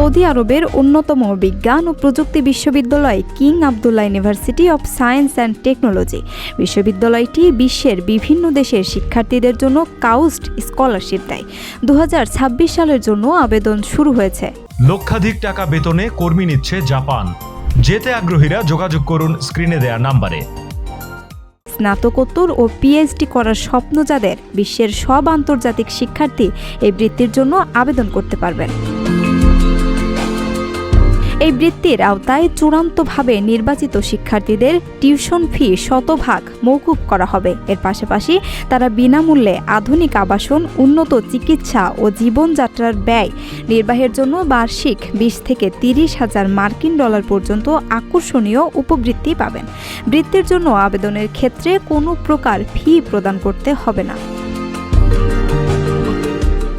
Saudi আরবের অন্যতম বিজ্ঞান ও প্রযুক্তি বিশ্ববিদ্যালয় King Abdullah University of Science and Technology. বিশ্ববিদ্যালয়টি বিশ্বের বিভিন্ন দেশের শিক্ষার্থীদের জন্য কাউস্ট স্কলারশিপ দেয়। দু হাজার ছাব্বিশ সালের জন্য আবেদন শুরু হয়েছে। লক্ষাধিক টাকা বেতনে কর্মী নিচ্ছে জাপান। যেতে আগ্রহীরা যোগাযোগ করুন স্ক্রিনে দেয়া নাম্বারে। স্নাতকোত্তর ও পিএইচডি করার স্বপ্ন যাদের বিশ্বের সব আন্তর্জাতিক শিক্ষার্থী এই বৃত্তির জন্য আবেদন করতে পারবেন। এই বৃত্তির আওতায় চূড়ান্তভাবে নির্বাচিত শিক্ষার্থীদের টিউশন ফি শতভাগ মৌকুব করা হবে। এর পাশাপাশি তারা বিনামূল্যে আধুনিক আবাসন, উন্নত চিকিৎসা ও জীবনযাত্রার ব্যয় নির্বাহের জন্য বার্ষিক বিশ থেকে তিরিশ হাজার মার্কিন ডলার পর্যন্ত আকর্ষণীয় উপবৃত্তি পাবেন। বৃত্তির জন্য আবেদনের ক্ষেত্রে কোনো প্রকার ফি প্রদান করতে হবে না।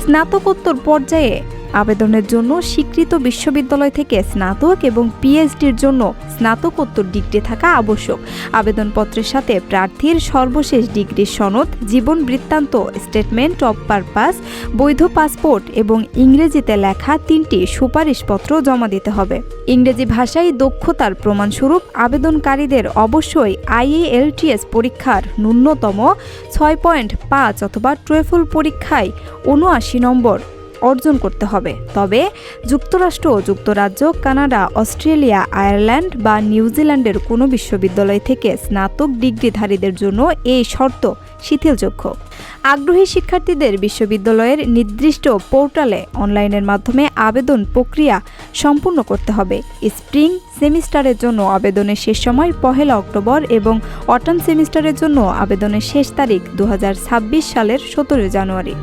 স্নাতকোত্তর পর্যায়ে আবেদনের জন্য স্বীকৃত বিশ্ববিদ্যালয় থেকে স্নাতক এবং পিএইচডির জন্য স্নাতকোত্তর ডিগ্রি থাকা আবশ্যক। আবেদনপত্রের সাথে প্রার্থীর সর্বশেষ ডিগ্রির সনদ, জীবন বৃত্তান্ত স্টেটমেন্ট অব পারপাস বৈধ পাসপোর্ট এবং ইংরেজিতে লেখা তিনটি সুপারিশপত্র জমা দিতে হবে। ইংরেজি ভাষায় দক্ষতার প্রমাণস্বরূপ আবেদনকারীদের অবশ্যই আইএএলটিএস পরীক্ষার ন্যূনতম ছয় পয়েন্ট পাঁচ অথবা ট্রেফল পরীক্ষায় উনআশি নম্বর অর্জন করতে হবে। তবে যুক্তরাষ্ট্র যুক্তরাজ্য, কানাডা, অস্ট্রেলিয়া, আয়ারল্যান্ড বা নিউজিল্যান্ডের কোনো বিশ্ববিদ্যালয় থেকে স্নাতক ডিগ্রিধারীদের জন্য এই শর্ত শিথিলযোগ্য। আগ্রহী শিক্ষার্থীদের বিশ্ববিদ্যালয়ের নির্দিষ্ট পোর্টালে অনলাইনের মাধ্যমে আবেদন প্রক্রিয়া সম্পূর্ণ করতে হবে। স্প্রিং সেমিস্টারের জন্য আবেদনের শেষ সময় পহেলা অক্টোবর এবং অটাম সেমিস্টারের জন্য আবেদনের শেষ তারিখ দু হাজার ছাব্বিশ সালের সতেরো জানুয়ারি।